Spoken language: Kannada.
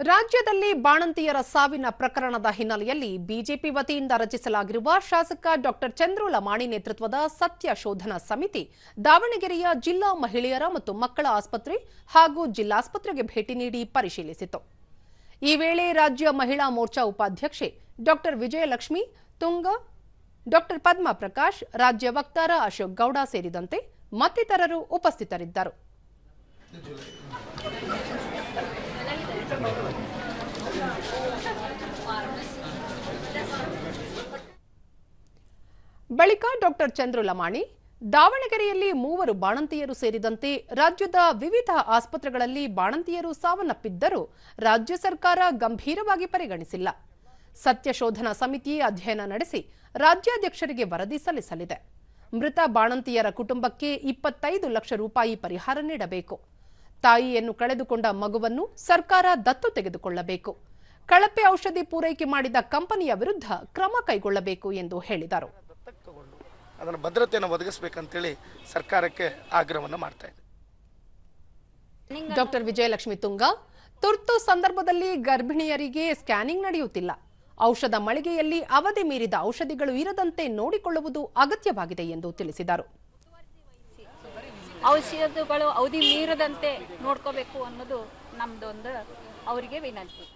ರಾಜ್ಯದಲ್ಲಿ ಬಾಣಂತಿಯರ ಸಾವಿನ ಪ್ರಕರಣದ ಹಿನ್ನೆಲೆಯಲ್ಲಿ ಬಿಜೆಪಿ ವತಿಯಿಂದ ರಚಿಸಲಾಗಿರುವ ಶಾಸಕ ಡಾಕ್ಟರ್ ಚಂದ್ರು ಲಮಾಣಿ ನೇತೃತ್ವದ ಸತ್ಯ ಶೋಧನಾ ಸಮಿತಿ ದಾವಣಗೆರೆಯ ಜಿಲ್ಲಾ ಮಹಿಳೆಯರ ಮತ್ತು ಮಕ್ಕಳ ಆಸ್ಪತ್ರೆ ಹಾಗೂ ಜಿಲ್ಲಾಸ್ಪತ್ರೆಗೆ ಭೇಟಿ ನೀಡಿ ಪರಿಶೀಲಿಸಿತು. ಈ ವೇಳೆ ರಾಜ್ಯ ಮಹಿಳಾ ಮೋರ್ಚಾ ಉಪಾಧ್ಯಕ್ಷೆ ಡಾಕ್ಟರ್ ವಿಜಯಲಕ್ಷ್ಮಿ, ತುಂಗ, ಡಾಕ್ಟರ್ ಪದ್ಮ ಪ್ರಕಾಶ್ ರಾಜ್ಯ ವಕ್ತಾರ ಅಶೋಕ್ ಗೌಡ ಸೇರಿದಂತೆ ಮತ್ತಿತರರು ಉಪಸ್ಥಿತರಿದ್ದರು. ಬಳಿಕ ಡಾಕ್ಟರ್ ಚಂದ್ರು ಲಮಾಣಿ, ದಾವಣಗೆರೆಯಲ್ಲಿ ಮೂವರು ಬಾಣಂತಿಯರು ಸೇರಿದಂತೆ ರಾಜ್ಯದ ವಿವಿಧ ಆಸ್ಪತ್ರೆಗಳಲ್ಲಿ ಬಾಣಂತಿಯರು ಸಾವನ್ನಪ್ಪಿದ್ದರೂ ರಾಜ್ಯ ಸರ್ಕಾರ ಗಂಭೀರವಾಗಿ ಪರಿಗಣಿಸಿಲ್ಲ. ಸತ್ಯ ಶೋಧನಾ ಸಮಿತಿ ಅಧ್ಯಯನ ನಡೆಸಿ ರಾಜ್ಯಾಧ್ಯಕ್ಷರಿಗೆ ವರದಿ ಸಲ್ಲಿಸಲಿದೆ. ಮೃತ ಬಾಣಂತಿಯರ ಕುಟುಂಬಕ್ಕೆ ಇಪ್ಪತ್ತೈದು ಲಕ್ಷ ರೂಪಾಯಿ ಪರಿಹಾರ ನೀಡಬೇಕು. ತಾಯಿಯನ್ನು ಕಳೆದುಕೊಂಡ ಮಗುವನ್ನು ಸರ್ಕಾರ ದತ್ತು ತೆಗೆದುಕೊಳ್ಳಬೇಕು. ಕಳಪೆ ಔಷಧಿ ಪೂರೈಕೆ ಮಾಡಿದ ಕಂಪನಿಯ ವಿರುದ್ಧ ಕ್ರಮ ಕೈಗೊಳ್ಳಬೇಕು ಎಂದು ಹೇಳಿದರು. ದತ್ತಕ್ಕೆ ತಗೊಂಡು ಅದನ್ನು ಭದ್ರತೆಯನ್ನು ಒದಗಿಸ್ಬೇಕಂತೇಳಿ ಸರ್ಕಾರಕ್ಕೆ ಆಗ್ರಹವನ್ನು ಮಾಡ್ತಾ ಇದೆ. ಡಾಕ್ಟರ್ ವಿಜಯಲಕ್ಷ್ಮಿ ತುಂಗ ತುರ್ತು ಸಂದರ್ಭದಲ್ಲಿ ಗರ್ಭಿಣಿಯರಿಗೆ ಸ್ಕ್ಯಾನಿಂಗ್ ನಡೆಯುತ್ತಿಲ್ಲ. ಔಷಧ ಮಳಿಗೆಯಲ್ಲಿ ಅವಧಿ ಮೀರಿದ ಔಷಧಿಗಳು ಇರದಂತೆ ನೋಡಿಕೊಳ್ಳುವುದು ಅಗತ್ಯವಾಗಿದೆ ಎಂದು ತಿಳಿಸಿದರು. ಔಷಧಗಳು ಅವಧಿ ಮೀರದಂತೆ ನೋಡ್ಕೋಬೇಕು ಅನ್ನೋದು ನಮ್ದೊಂದು ಅವರಿಗೆ ವಿನಂತಿ.